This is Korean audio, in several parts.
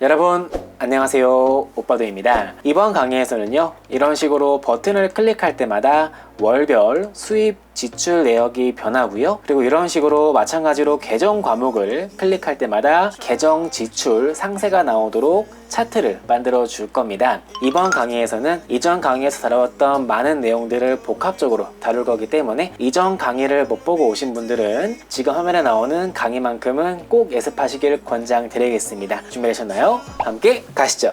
여러분 안녕하세요. 오빠도입니다. 이번 강의에서는요 이런 식으로 버튼을 클릭할 때마다 월별 수입 지출 내역이 변하고요. 그리고 이런 식으로 마찬가지로 계정 과목을 클릭할 때마다 계정 지출 상세가 나오도록 차트를 만들어 줄 겁니다. 이번 강의에서는 이전 강의에서 다루었던 많은 내용들을 복합적으로 다룰 거기 때문에 이전 강의를 못 보고 오신 분들은 지금 화면에 나오는 강의만큼은 꼭 예습하시길 권장드리겠습니다. 준비되셨나요? 함께 가시죠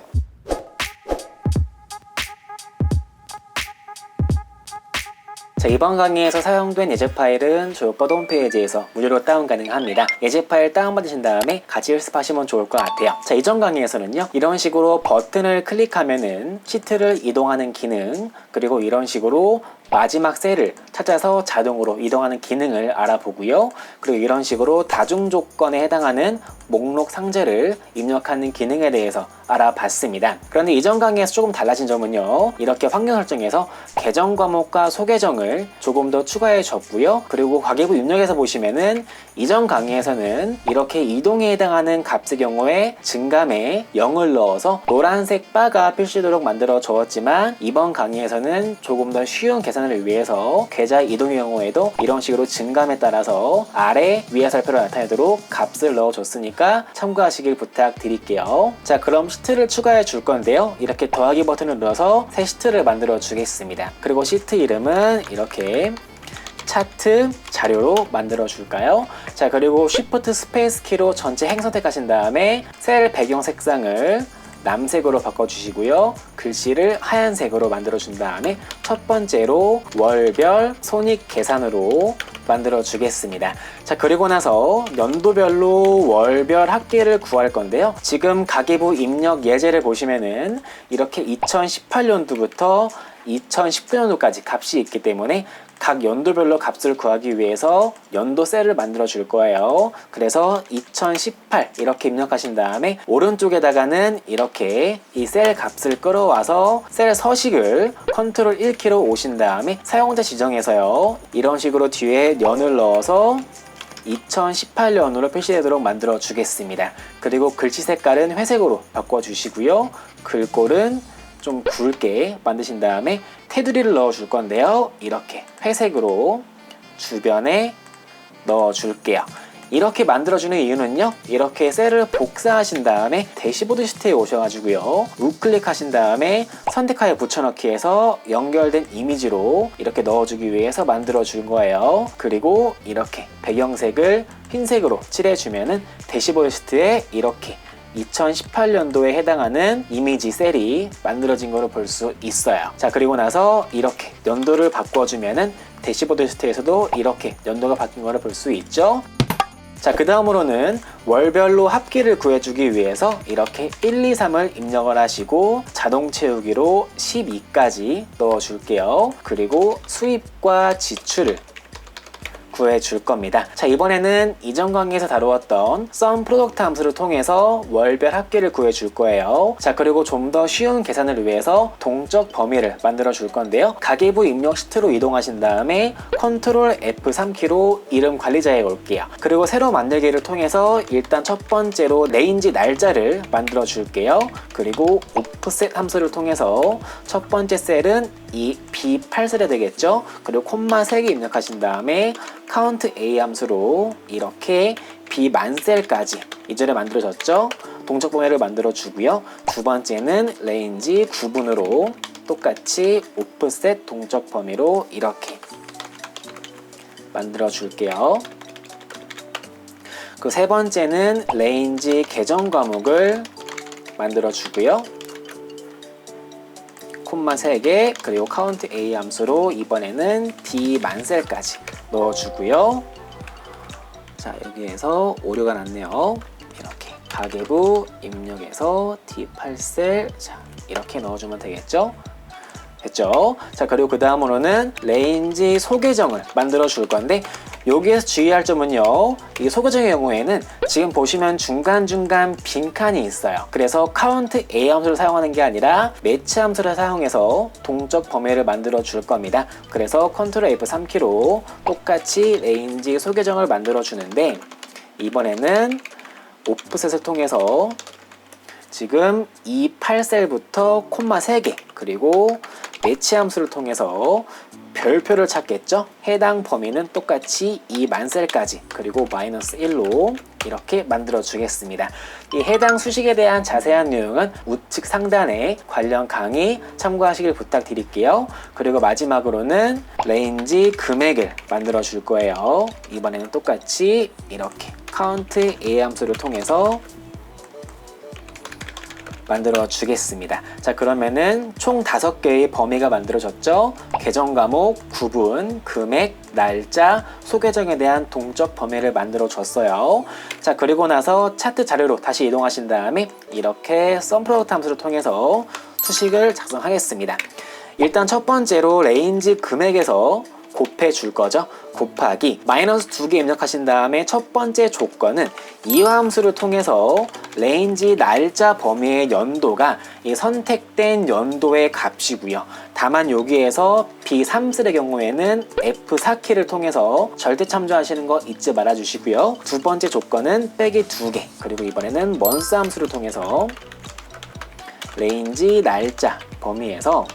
자, 이번 강의에서 사용된 예제 파일은 조업버드 홈페이지에서 무료로 다운 가능합니다. 예제 파일 다운받으신 다음에 같이 연습하시면 좋을 것 같아요. 자, 이전 강의에서는요, 이런 식으로 버튼을 클릭하면은 시트를 이동하는 기능, 그리고 이런 식으로 마지막 셀을 찾아서 자동으로 이동하는 기능을 알아보고요. 그리고 이런 식으로 다중 조건에 해당하는 목록 상자를 입력하는 기능에 대해서 알아봤습니다. 그런데 이전 강의에서 조금 달라진 점은요. 이렇게 환경 설정에서 계정 과목과 소계정을 조금 더 추가해 줬고요. 그리고 가계부 입력에서 보시면은 이전 강의에서는 이렇게 이동에 해당하는 값의 경우에 증감에 0을 넣어서 노란색 바가 표시되도록 만들어 주었지만 이번 강의에서는 조금 더 쉬운 계산 을 위해서 계좌 이동의 경우에도 이런 식으로 증감에 따라서 아래 위에 살표로 나타내도록 값을 넣어 줬으니까 참고하시길 부탁드릴게요. 자, 그럼 시트를 추가해 줄 건데요. 이렇게 더하기 버튼을 눌러서 새 시트를 만들어 주겠습니다. 그리고 시트 이름은 이렇게 차트 자료로 만들어 줄까요? 자 그리고 Shift 스페이스 키로 전체 행 선택하신 다음에 셀 배경 색상을 남색으로 바꿔주시고요. 글씨를 하얀색으로 만들어 준 다음에 첫 번째로 월별 손익 계산으로 만들어 주겠습니다. 자, 그리고 나서 연도별로 월별 합계를 구할 건데요. 지금 가계부 입력 예제를 보시면은 이렇게 2018년도부터 2019년도까지 값이 있기 때문에 각 연도별로 값을 구하기 위해서 연도 셀을 만들어 줄 거예요. 그래서 2018 이렇게 입력하신 다음에 오른쪽에다가는 이렇게 이 셀 값을 끌어와서 셀 서식을 컨트롤 1키로 오신 다음에 사용자 지정에서요. 이런 식으로 뒤에 년을 넣어서 2018년으로 표시되도록 만들어 주겠습니다. 그리고 글씨 색깔은 회색으로 바꿔 주시고요. 글꼴은 좀 굵게 만드신 다음에 테두리를 넣어 줄 건데요. 이렇게 회색으로 주변에 넣어 줄게요. 이렇게 만들어주는 이유는요. 이렇게 셀을 복사하신 다음에 대시보드 시트에 오셔가지고요. 우클릭하신 다음에 선택하여 붙여넣기 해서 연결된 이미지로 이렇게 넣어주기 위해서 만들어준 거예요. 그리고 이렇게 배경색을 흰색으로 칠해주면은 대시보드 시트에 이렇게 2018년도에 해당하는 이미지 셀이 만들어진 거로 볼 수 있어요. 자, 그리고 나서 이렇게 연도를 바꿔주면은 대시보드 시트에서도 이렇게 연도가 바뀐 거를 볼 수 있죠. 자, 그 다음으로는 월별로 합계를 구해주기 위해서 이렇게 1, 2, 3을 입력을 하시고 자동 채우기로 12까지 넣어줄게요. 그리고 수입과 지출을 구해 줄 겁니다. 자, 이번에는 이전 강의에서 다루었던 썸 프로덕트 함수를 통해서 월별 합계를 구해 줄 거예요. 자, 그리고 좀 더 쉬운 계산을 위해서 동적 범위를 만들어 줄 건데요. 가계부 입력 시트로 이동하신 다음에 컨트롤 F3키로 이름 관리자에 올게요. 그리고 새로 만들기를 통해서 일단 첫 번째로 레인지 날짜를 만들어 줄게요. 그리고 오프셋 함수를 통해서 첫 번째 셀은 이 B8셀이 되겠죠. 그리고 콤마 3개 입력하신 다음에 카운트 A 함수로 이렇게 B 만셀까지 이전에 만들어졌죠. 동적 범위를 만들어 주고요. 두 번째는 레인지 구분으로 똑같이 오프셋 동적 범위로 이렇게 만들어 줄게요. 그 세 번째는 레인지 계정 과목을 만들어 주고요. 콤마 3개 그리고 카운트 A 함수로 이번에는 D 만셀까지 넣어주고요. 자 여기에서 오류가 났네요. 이렇게 가계부 입력해서 D8셀 자 이렇게 넣어주면 되겠죠. 됐죠? 자 그리고 그 다음으로는 레인지 소계정을 만들어 줄 건데 여기에서 주의할 점은요. 이 소계정의 경우에는 지금 보시면 중간중간 빈칸이 있어요. 그래서 카운트 A 함수를 사용하는 게 아니라 매치 함수를 사용해서 동적 범위를 만들어 줄 겁니다. 그래서 컨트롤 F3키로 똑같이 레인지 소계정을 만들어 주는데 이번에는 오프셋을 통해서 지금 이 8셀부터 콤마 3개 그리고 매치 함수를 통해서 별표를 찾겠죠? 해당 범위는 똑같이 이 만셀까지 그리고 마이너스 1로 이렇게 만들어 주겠습니다. 이 해당 수식에 대한 자세한 내용은 우측 상단에 관련 강의 참고하시길 부탁드릴게요. 그리고 마지막으로는 레인지 금액을 만들어 줄 거예요. 이번에는 똑같이 이렇게 카운트 A 함수를 통해서 만들어 주겠습니다. 자, 그러면은 총 다섯 개의 범위가 만들어졌죠. 계정 과목, 구분, 금액, 날짜, 소계정에 대한 동적 범위를 만들어 줬어요. 자, 그리고 나서 차트 자료로 다시 이동하신 다음에 이렇게 썸프로트 함수를 통해서 수식을 작성하겠습니다. 일단 첫 번째로 레인지 금액에서 곱해 줄 거죠. 곱하기 마이너스 두 개 입력하신 다음에 첫 번째 조건은 이화 함수를 통해서 레인지 날짜 범위의 연도가 이 선택된 연도의 값이고요. 다만 여기에서 B3슬의 경우에는 F4키를 통해서 절대 참조하시는 거 잊지 말아 주시고요. 두 번째 조건은 빼기 두 개. 그리고 이번에는 먼스 함수를 통해서 레인지 날짜 범위에서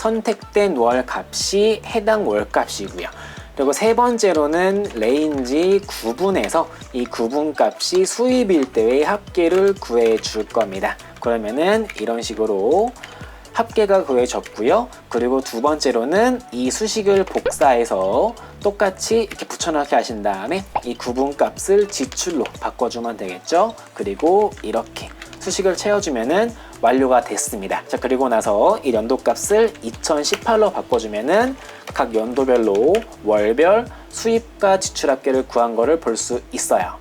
선택된 월 값이 해당 월 값이고요. 그리고 세 번째로는 레인지 구분에서 이 구분 값이 수입일 때의 합계를 구해 줄 겁니다. 그러면은 이런 식으로 합계가 구해졌고요. 그리고 두 번째로는 이 수식을 복사해서 똑같이 이렇게 붙여넣기 하신 다음에 이 구분 값을 지출로 바꿔주면 되겠죠. 그리고 이렇게 수식을 채워주면은 완료가 됐습니다. 자, 그리고 나서 이 연도 값을 2018로 바꿔주면은 각 연도별로 월별 수입과 지출 합계를 구한 거를 볼 수 있어요.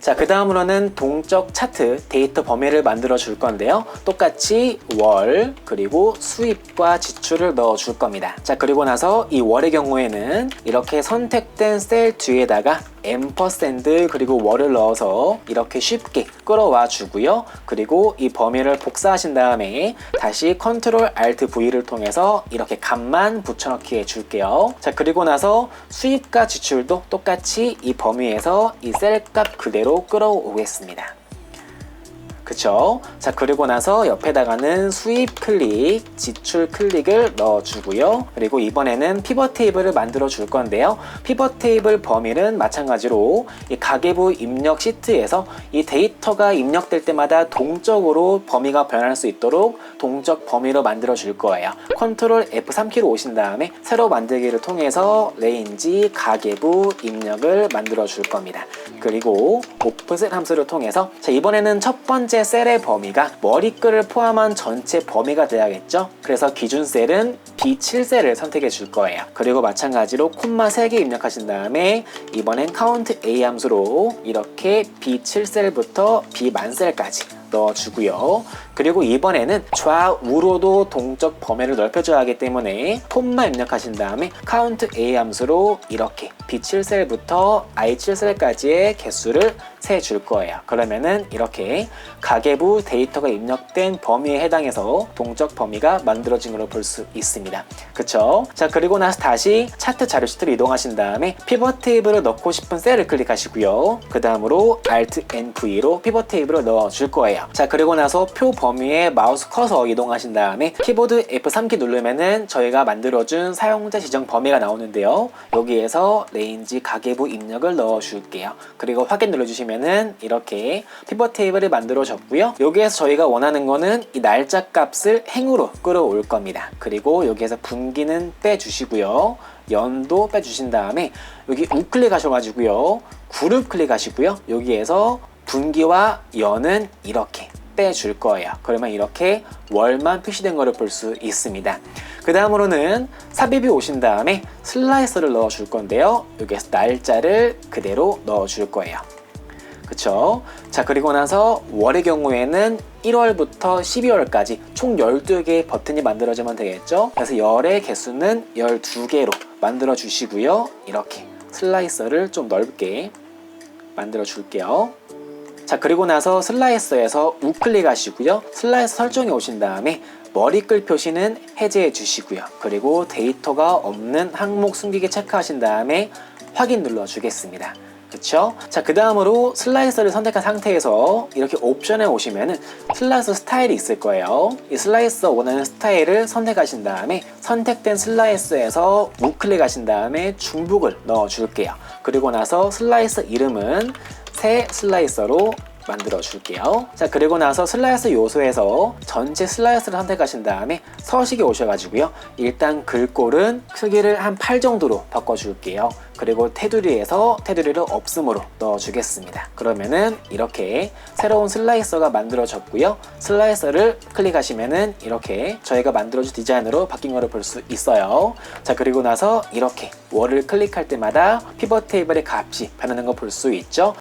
자, 그 다음으로는 동적 차트 데이터 범위를 만들어 줄 건데요. 똑같이 월, 그리고 수입과 지출을 넣어 줄 겁니다. 자, 그리고 나서 이 월의 경우에는 이렇게 선택된 셀 뒤에다가 앰퍼샌드 그리고 월을 넣어서 이렇게 쉽게 끌어와 주고요. 그리고 이 범위를 복사하신 다음에 다시 컨트롤 알트 V를 통해서 이렇게 값만 붙여넣기 해 줄게요. 자, 그리고 나서 수입과 지출도 똑같이 이 범위에서 이 셀 값 그대로 끌어오겠습니다. 그쵸? 자, 그리고 나서 옆에다가는 수입 클릭, 지출 클릭을 넣어주고요. 그리고 이번에는 피벗 테이블을 만들어 줄 건데요. 피벗 테이블 범위는 마찬가지로 이 가계부 입력 시트에서 이 데이터가 입력될 때마다 동적으로 범위가 변할 수 있도록 동적 범위로 만들어 줄 거예요. 컨트롤 F3키로 오신 다음에 새로 만들기를 통해서 레인지 가계부 입력을 만들어 줄 겁니다. 그리고 오프셋 함수를 통해서 자, 이번에는 첫 번째 셀의 범위가 머리글을 포함한 전체 범위가 돼야겠죠? 그래서 기준 셀은 B7셀을 선택해 줄 거예요. 그리고 마찬가지로 콤마 3개 입력하신 다음에 이번엔 카운트 A 함수로 이렇게 B7셀부터 B만셀까지 넣어주고요. 그리고 이번에는 좌우로도 동적 범위를 넓혀줘야 하기 때문에 콤마 입력하신 다음에 카운트 A 함수로 이렇게 B7셀부터 I7셀까지의 개수를 세 줄 거예요. 그러면은 이렇게 가계부 데이터가 입력된 범위에 해당해서 동적 범위가 만들어진 걸로 볼 수 있습니다. 그쵸? 자, 그리고 나서 다시 차트 자료 시트로 이동하신 다음에 피벗 테이블을 넣고 싶은 셀을 클릭하시고요. 그 다음으로 Alt NV로 피벗 테이블을 넣어 줄 거예요. 자, 그리고 나서 표 범위에 마우스 커서 이동하신 다음에 키보드 F3키 누르면은 저희가 만들어준 사용자 지정 범위가 나오는데요. 여기에서 레인지 가계부 입력을 넣어 줄게요. 그리고 확인 눌러주시면 은 이렇게 피벗 테이블을 만들어 줬고요. 여기에서 저희가 원하는 거는 이 날짜 값을 행으로 끌어올 겁니다. 그리고 여기에서 분기는 빼주시고요. 연도 빼주신 다음에 여기 우클릭 하셔가지고요. 그룹 클릭하시고요. 여기에서 분기와 연은 이렇게 빼줄 거예요. 그러면 이렇게 월만 표시된 거를 볼 수 있습니다. 그 다음으로는 삽입이 오신 다음에 슬라이서를 넣어 줄 건데요. 여기에서 날짜를 그대로 넣어 줄 거예요. 그쵸? 자, 그리고 나서 월의 경우에는 1월부터 12월까지 총 12개의 버튼이 만들어지면 되겠죠? 그래서 열의 개수는 12개로 만들어 주시고요. 이렇게 슬라이서를 좀 넓게 만들어 줄게요. 자, 그리고 나서 슬라이서에서 우클릭 하시고요. 슬라이서 설정에 오신 다음에 머리글 표시는 해제해 주시고요. 그리고 데이터가 없는 항목 숨기기 체크하신 다음에 확인 눌러 주겠습니다. 그쵸? 자, 그 다음으로 슬라이서를 선택한 상태에서 이렇게 옵션에 오시면은 슬라이서 스타일이 있을 거예요. 이 슬라이서 원하는 스타일을 선택하신 다음에 선택된 슬라이서에서 우클릭하신 다음에 중복을 넣어 줄게요. 그리고 나서 슬라이서 이름은 새 슬라이서로 만들어 줄게요. 자, 그리고 나서 슬라이스 요소에서 전체 슬라이스를 선택하신 다음에 서식에 오셔가지고요. 일단 글꼴은 크기를 한 8 정도로 바꿔줄게요. 그리고 테두리에서 테두리를 없음으로 넣어주겠습니다. 그러면은 이렇게 새로운 슬라이서가 만들어졌고요. 슬라이서를 클릭하시면은 이렇게 저희가 만들어준 디자인으로 바뀐 거를 볼 수 있어요. 자, 그리고 나서 이렇게 월을 클릭할 때마다 피벗 테이블의 값이 변하는 거 볼 수 있죠.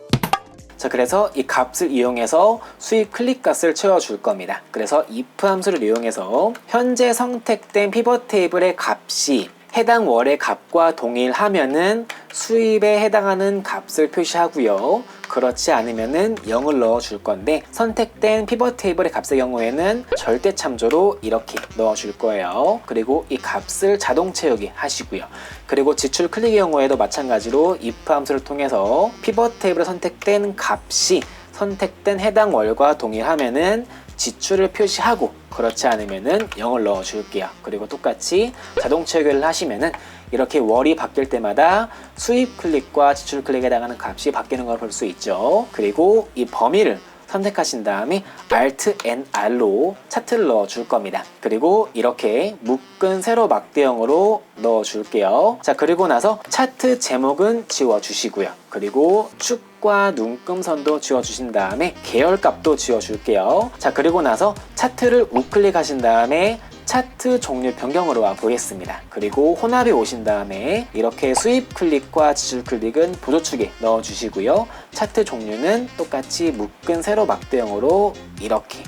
자, 그래서 이 값을 이용해서 수입 클릭 값을 채워줄 겁니다. 그래서 if 함수를 이용해서 현재 선택된 피벗 테이블의 값이 해당 월의 값과 동일하면은 수입에 해당하는 값을 표시하고요. 그렇지 않으면은 0을 넣어 줄 건데 선택된 피벗 테이블의 값의 경우에는 절대 참조로 이렇게 넣어 줄 거예요. 그리고 이 값을 자동 채우기 하시고요. 그리고 지출 클릭의 경우에도 마찬가지로 if 함수를 통해서 피벗 테이블에 선택된 값이 선택된 해당 월과 동일하면은 지출을 표시하고 그렇지 않으면은 0을 넣어 줄게요. 그리고 똑같이 자동 체결을 하시면은 이렇게 월이 바뀔 때마다 수입 클릭과 지출 클릭에 해당하는 값이 바뀌는 걸 볼 수 있죠. 그리고 이 범위를 선택하신 다음에 Alt NR로 차트를 넣어 줄 겁니다. 그리고 이렇게 묶은 세로 막대형으로 넣어 줄게요. 자, 그리고 나서 차트 제목은 지워 주시고요. 그리고 축과 눈금선도 지워 주신 다음에 계열 값도 지워 줄게요. 자, 그리고 나서 차트를 우클릭하신 다음에 차트 종류 변경으로 와 보겠습니다. 그리고 혼합에 오신 다음에 이렇게 수입 클릭과 지출 클릭은 보조축에 넣어 주시고요. 차트 종류는 똑같이 묶은 세로 막대형으로 이렇게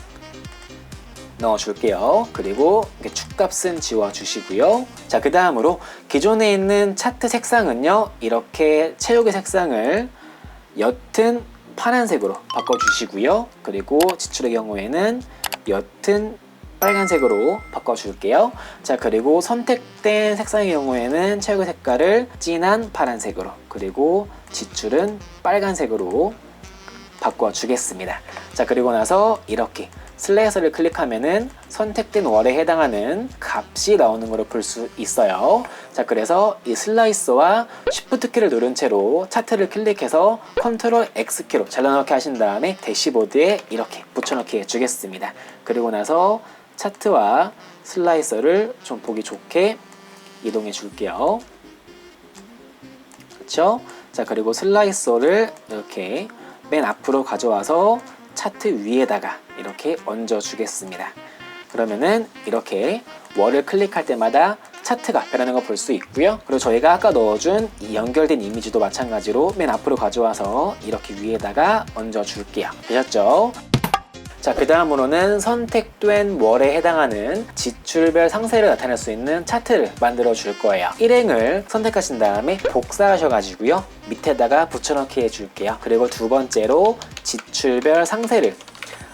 넣어 줄게요. 그리고 축값은 지워 주시고요. 자, 그 다음으로 기존에 있는 차트 색상은요. 이렇게 채우기 색상을 옅은 파란색으로 바꿔 주시고요. 그리고 지출의 경우에는 옅은 빨간색으로 바꿔줄게요. 자, 그리고 선택된 색상의 경우에는 채우기 색깔을 진한 파란색으로, 그리고 지출은 빨간색으로 바꿔주겠습니다. 자, 그리고 나서 이렇게 슬래서를 클릭하면은 선택된 월에 해당하는 값이 나오는 것을 볼수 있어요. 자, 그래서 이 슬라이서와 Shift 키를 누른 채로 차트를 클릭해서 컨트롤 X 키로 잘라넣기 하신 다음에 대시보드에 이렇게 붙여넣기 해주겠습니다. 그리고 나서 차트와 슬라이서를 좀 보기 좋게 이동해 줄게요. 그렇죠? 자, 그리고 슬라이서를 이렇게 맨 앞으로 가져와서 차트 위에다가 이렇게 얹어 주겠습니다. 그러면은 이렇게 월을 클릭할 때마다 차트가 변하는 걸 볼 수 있고요. 그리고 저희가 아까 넣어준 이 연결된 이미지도 마찬가지로 맨 앞으로 가져와서 이렇게 위에다가 얹어 줄게요. 되셨죠? 자, 그 다음 으로는 선택된 월에 해당하는 지출별 상세를 나타낼 수 있는 차트를 만들어 줄 거예요. 일행을 선택하신 다음에 복사하셔가지고요. 밑에다가 붙여넣기 해줄게요. 그리고 두 번째로 지출별 상세를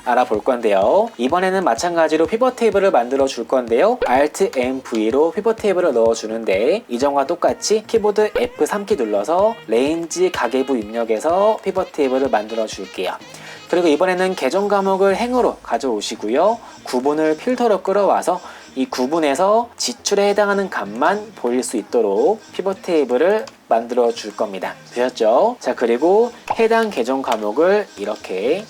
알아볼 건데요. 이번에는 마찬가지로 피벗 테이블을 만들어 줄 건데요. Alt M V로 피벗 테이블을 넣어 주는데 이전과 똑같이 키보드 F3키 눌러서 레인지 가계부 입력해서 피벗 테이블을 만들어 줄게요. 그리고 이번에는 계정 과목을 행으로 가져오시고요. 구분을 필터로 끌어와서 이 구분에서 지출에 해당하는 값만 보일 수 있도록 피벗 테이블을 만들어 줄 겁니다. 되셨죠? 자, 그리고 해당 계정 과목을 이렇게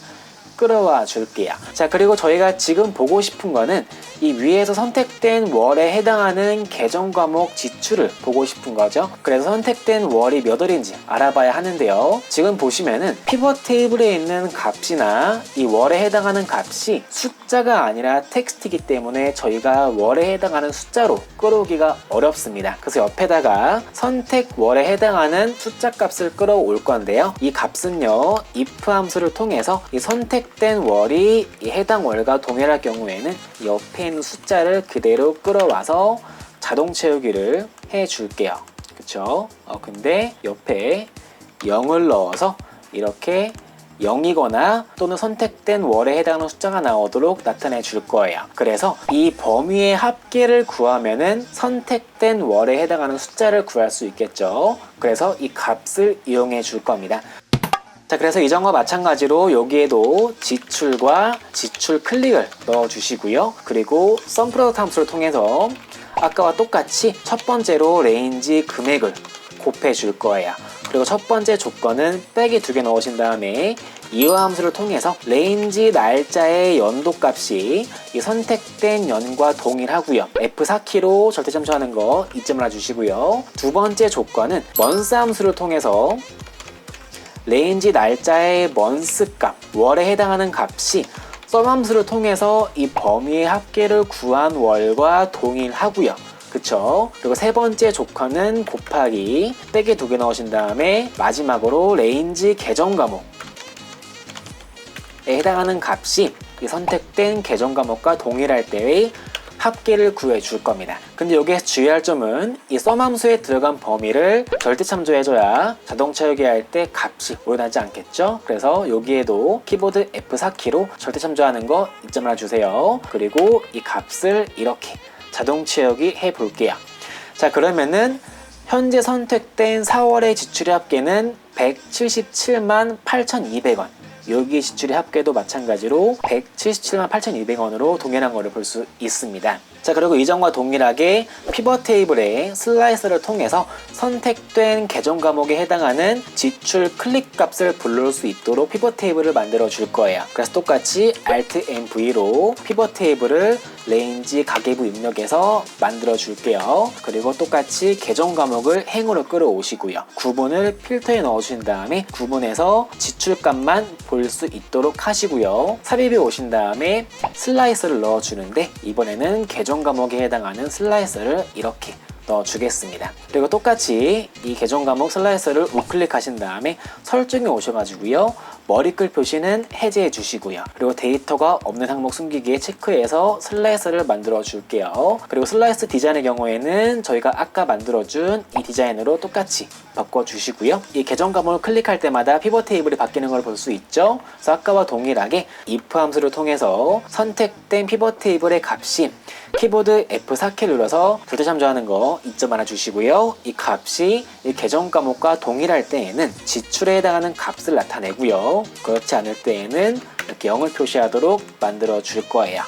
끌어와 줄게요. 자, 그리고 저희가 지금 보고 싶은 거는 이 위에서 선택된 월에 해당하는 계정 과목 지출을 보고 싶은 거죠. 그래서 선택된 월이 몇 월인지 알아봐야 하는데요. 지금 보시면은 피벗 테이블에 있는 값이나 이 월에 해당하는 값이 숫자가 아니라 텍스트이기 때문에 저희가 월에 해당하는 숫자로 끌어오기가 어렵습니다. 그래서 옆에다가 선택 월에 해당하는 숫자 값을 끌어올 건데요. 이 값은요, if 함수를 통해서 이 선택 된 월이 이 해당 월과 동일할 경우에는 옆에 있는 숫자를 그대로 끌어와서 자동 채우기를 해 줄게요. 그쵸? 어, 근데 옆에 0을 넣어서 이렇게 0이거나 또는 선택된 월에 해당하는 숫자가 나오도록 나타내 줄 거예요. 그래서 이 범위의 합계를 구하면은 선택된 월에 해당하는 숫자를 구할 수 있겠죠. 그래서 이 값을 이용해 줄 겁니다. 자, 그래서 이전과 마찬가지로 여기에도 지출과 지출 클릭을 넣어 주시고요. 그리고 썸 프로덕트 함수를 통해서 아까와 똑같이 첫 번째로 레인지 금액을 곱해 줄 거예요. 그리고 첫 번째 조건은 빼기 두 개 넣으신 다음에 이와 함수를 통해서 레인지 날짜의 연도 값이 이 선택된 연과 동일하고요. F4키로 절대 참조하는 거 이점을 놔주시고요. 두 번째 조건은 먼스 함수를 통해서 레인지 날짜의 먼스 값, 월에 해당하는 값이 썸 함수를 통해서 이 범위의 합계를 구한 월과 동일하고요. 그쵸? 그리고 세 번째 조건은 곱하기 빼기 두 개 넣으신 다음에 마지막으로 레인지 계정 과목에 해당하는 값이 이 선택된 계정 과목과 동일할 때의 합계를 구해 줄 겁니다. 근데 여기에서 주의할 점은 이 썸 함수에 들어간 범위를 절대 참조해줘야 자동차 요기할 때 값이 오류나지 않겠죠? 그래서 여기에도 키보드 F4키로 절대 참조하는 거 이점 하나 주세요. 그리고 이 값을 이렇게 자동 채우기 해 볼게요. 자, 그러면은 현재 선택된 4월의 지출의 합계는 177만 8,200원. 여기 지출의 합계도 마찬가지로 177만 8,200원으로 동일한 거를 볼 수 있습니다. 자 그리고 이전과 동일하게 피벗 테이블의 슬라이서를 통해서 선택된 계정 과목에 해당하는 지출 클릭 값을 불러올 수 있도록 피벗 테이블을 만들어 줄 거예요. 그래서 똑같이 Alt N V로 피벗 테이블을 레인지 가계부 입력해서 만들어 줄게요. 그리고 똑같이 계정 과목을 행으로 끌어오시고요. 구분을 필터에 넣어 주신 다음에 구분해서 지출 값만 볼 수 있도록 하시고요. 삽입에 오신 다음에 슬라이서를 넣어 주는데 이번에는 계정 과목에 해당하는 슬라이서를 이렇게 넣어주겠습니다. 그리고 똑같이 이 계정 과목 슬라이서를 우클릭하신 다음에 설정에 오셔가지고요. 머리글 표시는 해제해 주시고요. 그리고 데이터가 없는 항목 숨기기에 체크해서 슬라이서를 만들어 줄게요. 그리고 슬라이스 디자인의 경우에는 저희가 아까 만들어준 이 디자인으로 똑같이 바꿔 주시고요. 이 계정 과목을 클릭할 때마다 피벗 테이블이 바뀌는 걸 볼 수 있죠. 그래서 아까와 동일하게 if 함수를 통해서 선택된 피벗 테이블의 값이 키보드 F4키 눌러서 절대 참조하는 거 이점 하나 주시고요. 이 값이 이 계정 과목과 동일할 때에는 지출에 해당하는 값을 나타내고요. 그렇지 않을 때에는 이렇게 0을 표시하도록 만들어 줄 거예요.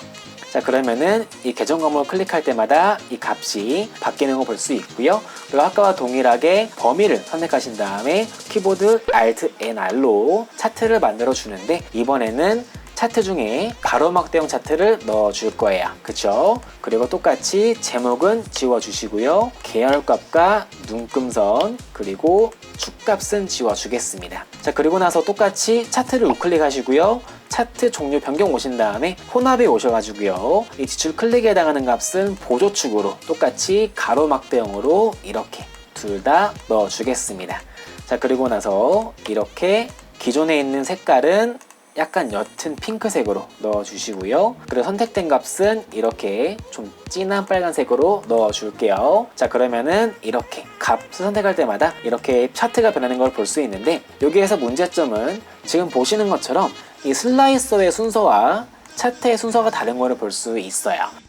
자 그러면은 이 계정 과목을 클릭할 때마다 이 값이 바뀌는 거 볼 수 있고요. 그리고 아까와 동일하게 범위를 선택하신 다음에 키보드 Alt NR로 차트를 만들어 주는데 이번에는 차트 중에 가로막 대형 차트를 넣어 줄 거예요. 그쵸? 그리고 똑같이 제목은 지워 주시고요. 계열값과 눈금선 그리고 축값은 지워 주겠습니다. 자 그리고 나서 똑같이 차트를 우클릭 하시고요. 차트 종류 변경 오신 다음에 혼합에 오셔가지고요. 이 지출 클릭에 해당하는 값은 보조축으로 똑같이 가로막대형으로 이렇게 둘 다 넣어 주겠습니다. 자 그리고 나서 이렇게 기존에 있는 색깔은 약간 옅은 핑크색으로 넣어주시고요. 그리고 선택된 값은 이렇게 좀 진한 빨간색으로 넣어줄게요. 자 그러면은 이렇게 값을 선택할 때마다 이렇게 차트가 변하는 걸 볼 수 있는데 여기에서 문제점은 지금 보시는 것처럼 이 슬라이서의 순서와 차트의 순서가 다른 거를 볼 수 있어요.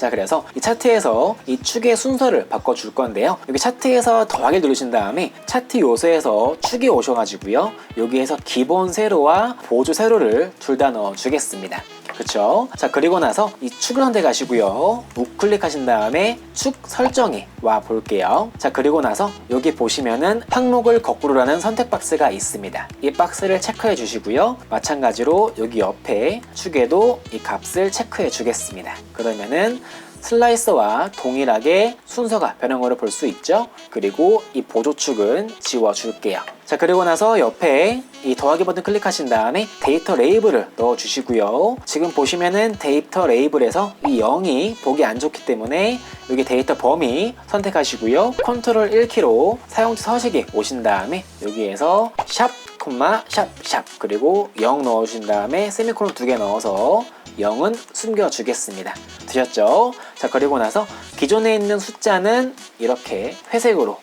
자 그래서 이 차트에서 이 축의 순서를 바꿔줄 건데요. 여기 차트에서 더하기 누르신 다음에 차트 요소에서 축이 오셔가지고요. 여기에서 기본 세로와 보조 세로를 둘 다 넣어 주겠습니다 그쵸? 자 그리고 나서 이 축을 선택하시고요. 우클릭하신 다음에 축 설정에 와 볼게요. 자 그리고 나서 여기 보시면은 항목을 거꾸로라는 선택 박스가 있습니다. 이 박스를 체크해 주시고요. 마찬가지로 여기 옆에 축에도 이 값을 체크해 주겠습니다. 그러면은 슬라이서와 동일하게 순서가 변한 거를 볼 수 있죠. 그리고 이 보조축은 지워줄게요. 자 그리고 나서 옆에 이 더하기 버튼 클릭하신 다음에 데이터 레이블을 넣어 주시고요. 지금 보시면은 데이터 레이블에서 이 0이 보기 안 좋기 때문에 여기 데이터 범위 선택하시고요. 컨트롤 1키로 사용자 서식에 오신 다음에 여기에서 샵 콤마 샵샵 그리고 0 넣어주신 다음에 세미콜론 두 개 넣어서 0은 숨겨주겠습니다. 되셨죠? 자 그리고 나서 기존에 있는 숫자는 이렇게 회색으로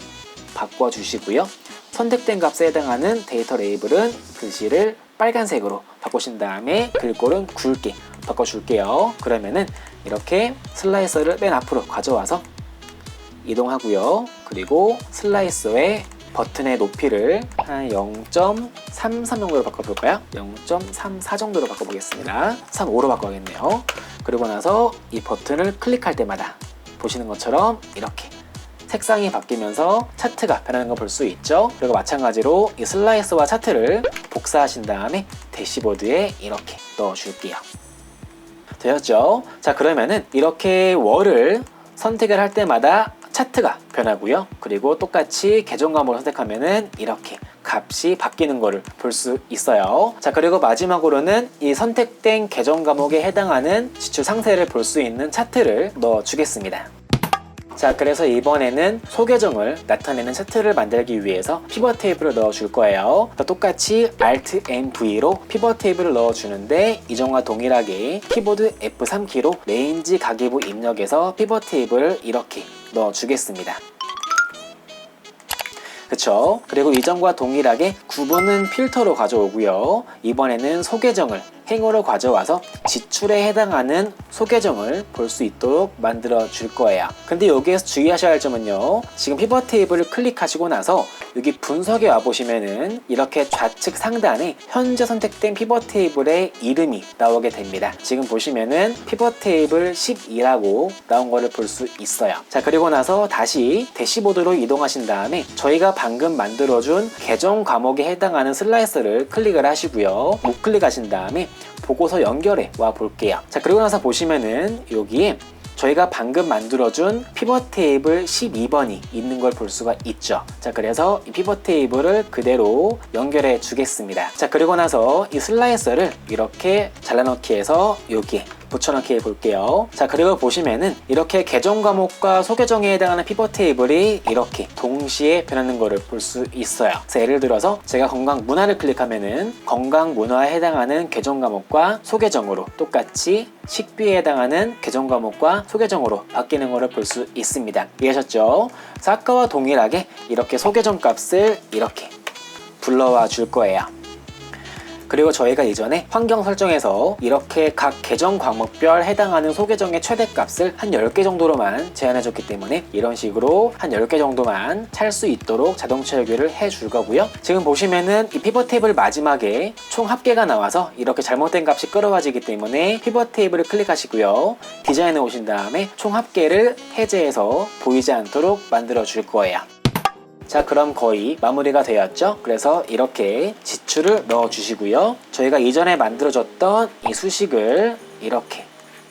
바꿔주시고요. 선택된 값에 해당하는 데이터 레이블은 글씨를 빨간색으로 바꾸신 다음에 글꼴은 굵게 바꿔줄게요. 그러면은 이렇게 슬라이서를 맨 앞으로 가져와서 이동하고요. 그리고 슬라이서의 버튼의 높이를 한 0.33 정도로 바꿔볼까요? 0.34 정도로 바꿔보겠습니다. 35로 바꿔야겠네요. 그리고 나서 이 버튼을 클릭할 때마다 보시는 것처럼 이렇게 색상이 바뀌면서 차트가 변하는 걸 볼 수 있죠. 그리고 마찬가지로 이 슬라이스와 차트를 복사하신 다음에 대시보드에 이렇게 넣어줄게요. 되었죠? 자 그러면은 이렇게 월을 선택을 할 때마다 차트가 변하고요. 그리고 똑같이 계정 과목을 선택하면은 이렇게 값이 바뀌는 것을 볼 수 있어요. 자 그리고 마지막으로는 이 선택된 계정 과목에 해당하는 지출 상세를 볼 수 있는 차트를 넣어 주겠습니다. 자 그래서 이번에는 소계정을 나타내는 차트를 만들기 위해서 피벗 테이블을 넣어줄 거예요 똑같이 Alt N-V로 피벗 테이블을 넣어주는데 이전과 동일하게 키보드 F3키로 레인지 가계부 입력해서 피벗 테이블을 이렇게 넣어주겠습니다 그쵸? 그리고 이전과 동일하게 구분은 필터로 가져오고요. 이번에는 소계정을 행으로 가져와서 지출에 해당하는 소계정을 볼 수 있도록 만들어 줄 거예요. 근데 여기에서 주의하셔야 할 점은요. 지금 피벗 테이블을 클릭하시고 나서 여기 분석에 와 보시면은 이렇게 좌측 상단에 현재 선택된 피벗 테이블의 이름이 나오게 됩니다. 지금 보시면은 피벗 테이블 12라고 나온 거를 볼 수 있어요. 자, 그리고 나서 다시 대시보드로 이동하신 다음에 저희가 방금 만들어준 계정 과목에 해당하는 슬라이서를 클릭을 하시고요. 우클릭하신 다음에 보고서 연결해 와 볼게요. 자, 그리고 나서 보시면은 여기에 저희가 방금 만들어준 피벗 테이블 12번이 있는 걸 볼 수가 있죠. 자, 그래서 이 피벗 테이블을 그대로 연결해 주겠습니다. 자, 그리고 나서 이 슬라이서를 이렇게 잘라넣기 해서 여기에 붙여넣기 해볼게요. 자, 그리고 보시면은 이렇게 계정 과목과 소계정에 해당하는 피벗 테이블이 이렇게 동시에 변하는 것을 볼 수 있어요. 자, 예를 들어서 제가 건강 문화를 클릭하면은 건강 문화에 해당하는 계정 과목과 소계정으로 똑같이 식비에 해당하는 계정 과목과 소계정으로 바뀌는 것을 볼 수 있습니다. 이해하셨죠? 자, 아까와 동일하게 이렇게 소계정 값을 이렇게 불러와 줄 거예요. 그리고 저희가 이전에 환경 설정에서 이렇게 각 계정 과목별 해당하는 소계정의 최대값을 한 10개 정도로만 제한해줬기 때문에 이런 식으로 한 10개 정도만 찰 수 있도록 자동 채우기를 해줄 거고요. 지금 보시면은 이 피벗 테이블 마지막에 총 합계가 나와서 이렇게 잘못된 값이 끌어와지기 때문에 피벗 테이블을 클릭하시고요. 디자인에 오신 다음에 총 합계를 해제해서 보이지 않도록 만들어 줄 거예요. 자 그럼 거의 마무리가 되었죠? 그래서 이렇게 지출을 넣어 주시고요. 저희가 이전에 만들어줬던 이 수식을 이렇게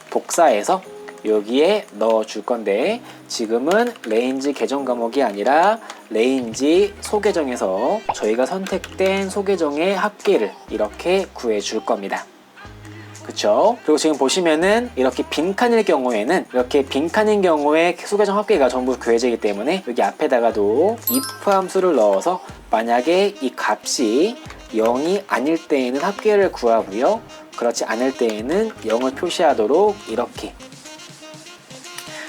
복사해서 여기에 넣어 줄 건데 지금은 레인지 계정 과목이 아니라 레인지 소계정에서 저희가 선택된 소계정의 합계를 이렇게 구해 줄 겁니다 그쵸? 그리고 지금 보시면은 이렇게 빈칸일 경우에는 이렇게 빈칸인 경우에 소계정 합계가 전부 구해지기 때문에 여기 앞에다가도 if 함수를 넣어서 만약에 이 값이 0이 아닐 때에는 합계를 구하고요. 그렇지 않을 때에는 0을 표시하도록 이렇게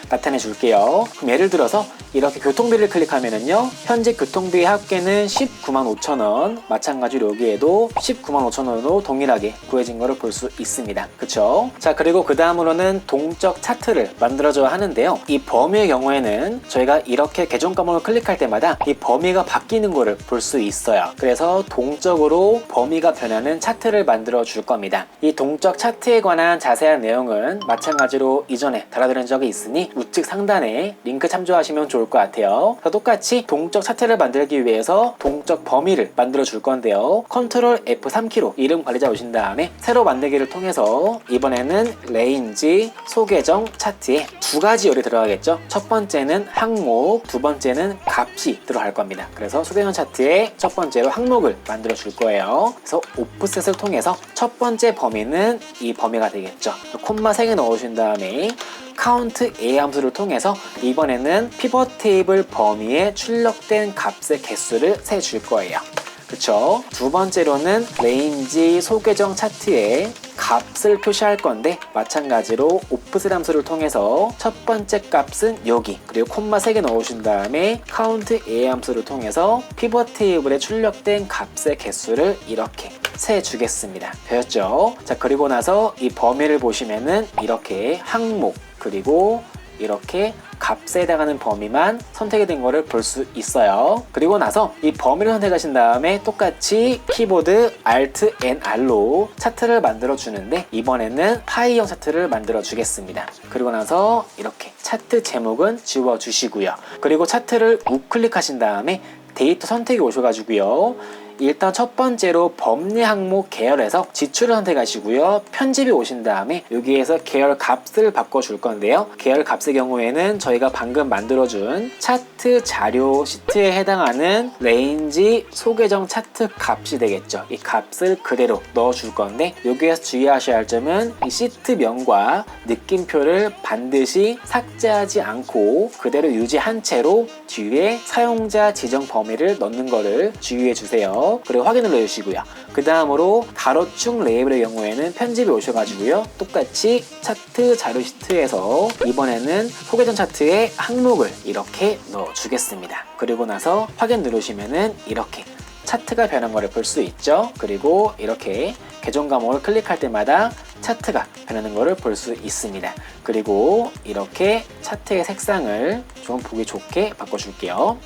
나타내 줄게요. 그럼 예를 들어서 이렇게 교통비를 클릭하면은요 현재 교통비의 합계는 19만 5천 원 마찬가지로 여기에도 19만 5천 원으로 동일하게 구해진 것을 볼수 있습니다. 그쵸? 자 그리고 그 다음으로는 동적 차트를 만들어줘야 하는데요. 이 범위의 경우에는 저희가 이렇게 계정 과목을 클릭할 때마다 이 범위가 바뀌는 것을 볼수 있어요. 그래서 동적으로 범위가 변하는 차트를 만들어 줄 겁니다. 이 동적 차트에 관한 자세한 내용은 마찬가지로 이전에 달아드린 적이 있으니 우측 상단에 링크 참조하시면 좋을 것 같아요. 똑같이 동적 차트를 만들기 위해서 동적 범위를 만들어 줄 건데요. 컨트롤 F3키로 이름 관리자 오신 다음에 새로 만들기를 통해서 이번에는 레인지 소계정 차트에 두 가지 열이 들어가겠죠. 첫 번째는 항목, 두 번째는 값이 들어갈 겁니다. 그래서 소계정 차트에 첫 번째로 항목을 만들어 줄 거예요. 그래서 오프셋을 통해서 첫 번째 범위는 이 범위가 되겠죠. 콤마 3개 넣어주신 다음에 카운트 A 함수를 통해서 이번에는 피벗 테이블 범위에 출력된 값의 개수를 세 줄 거예요. 그쵸? 두 번째로는 레인지 소계정 차트에 값을 표시할 건데 마찬가지로 오프셋 함수를 통해서 첫 번째 값은 여기 그리고 콤마 3개 넣으신 다음에 카운트 A 함수를 통해서 피벗 테이블에 출력된 값의 개수를 이렇게 세 주겠습니다. 되었죠? 자, 그리고 나서 이 범위를 보시면은 이렇게 항목, 그리고 이렇게 값에 해당하는 범위만 선택이 된 거를 볼 수 있어요. 그리고 나서 이 범위를 선택하신 다음에 똑같이 키보드 Alt N R로 차트를 만들어 주는데 이번에는 파이형 차트를 만들어 주겠습니다. 그리고 나서 이렇게 차트 제목은 지워 주시고요. 그리고 차트를 우클릭하신 다음에 데이터 선택이 오셔가지고요. 일단 첫 번째로 법리 항목 계열에서 지출을 선택하시고요. 편집이 오신 다음에 여기에서 계열 값을 바꿔줄 건데요. 계열 값의 경우에는 저희가 방금 만들어준 차트 자료 시트에 해당하는 레인지 소계정 차트 값이 되겠죠. 이 값을 그대로 넣어줄 건데 여기에서 주의하셔야 할 점은 이 시트명과 느낌표를 반드시 삭제하지 않고 그대로 유지한 채로 뒤에 사용자 지정 범위를 넣는 거를 주의해 주세요. 그리고 확인 눌러주시고요. 그 다음으로 가로축 레이블의 경우에는 편집이 오셔가지고요. 똑같이 차트 자료 시트에서 이번에는 소개전 차트의 항목을 이렇게 넣어주겠습니다. 그리고 나서 확인 누르시면은 이렇게 차트가 변한 거를 볼 수 있죠. 그리고 이렇게 계정 과목을 클릭할 때마다 차트가 변하는 거를 볼수 있습니다. 그리고 이렇게 차트의 색상을 좀 보기 좋게 바꿔줄게요.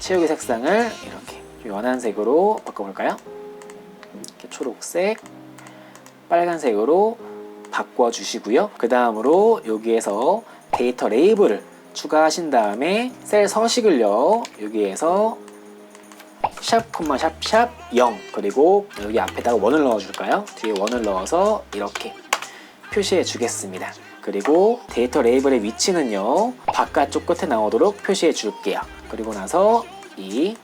채우기 색상을 이렇게 연한색으로 바꿔볼까요? 이렇게 초록색, 빨간색으로 바꿔주시고요. 그 다음으로 여기에서 데이터 레이블을 추가하신 다음에 셀 서식을요. 여기에서 샵, 콤마, 샵, 샵, 0 그리고 여기 앞에다가 원을 넣어줄까요? 뒤에 원을 넣어서 이렇게 표시해 주겠습니다. 그리고 데이터 레이블의 위치는요 바깥쪽 끝에 나오도록 표시해 줄게요. 그리고 나서 이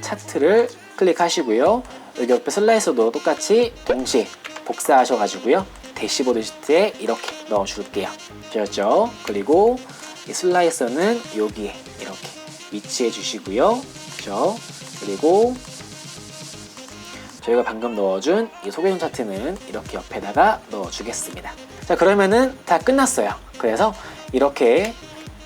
차트를 클릭하시고요. 여기 옆에 슬라이서도 똑같이 동시에 복사하셔가지고요. 대시보드 시트에 이렇게 넣어줄게요. 되었죠? 그리고 이 슬라이서는 여기에 이렇게 위치해 주시고요. 그죠? 그리고 저희가 방금 넣어준 이 소개용 차트는 이렇게 옆에다가 넣어주겠습니다. 자 그러면은 다 끝났어요. 그래서 이렇게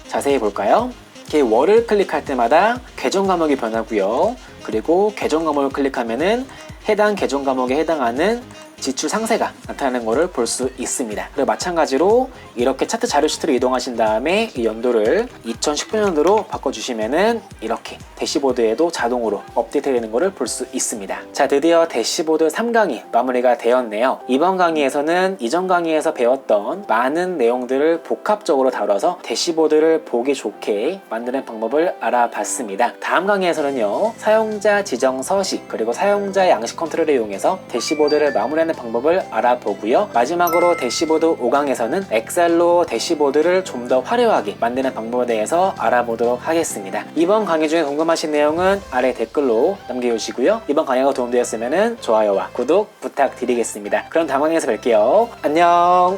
자세히 볼까요? 이렇게 월을 클릭할 때마다 계정 과목이 변하고요. 그리고 계정 과목을 클릭하면은 해당 계정 과목에 해당하는 지출 상세가 나타나는 것을 볼 수 있습니다. 그리고 마찬가지로 이렇게 차트 자료 시트로 이동하신 다음에 이 연도를 2019년도로 바꿔주시면은 이렇게 대시보드에도 자동으로 업데이트되는 것을 볼 수 있습니다. 자, 드디어 대시보드 3강이 마무리가 되었네요. 이번 강의에서는 이전 강의에서 배웠던 많은 내용들을 복합적으로 다뤄서 대시보드를 보기 좋게 만드는 방법을 알아봤습니다. 다음 강의에서는요, 사용자 지정 서식 그리고 사용자 양식 컨트롤을 이용해서 대시보드를 마무리 하는 방법을 알아보고요. 마지막으로 대시보드 5강에서는 엑셀로 대시보드를 좀 더 화려하게 만드는 방법에 대해서 알아보도록 하겠습니다. 이번 강의 중에 궁금하신 내용은 아래 댓글로 남겨주시고요. 이번 강의가 도움되었으면 좋아요와 구독 부탁드리겠습니다. 그럼 다음 강의에서 뵐게요. 안녕!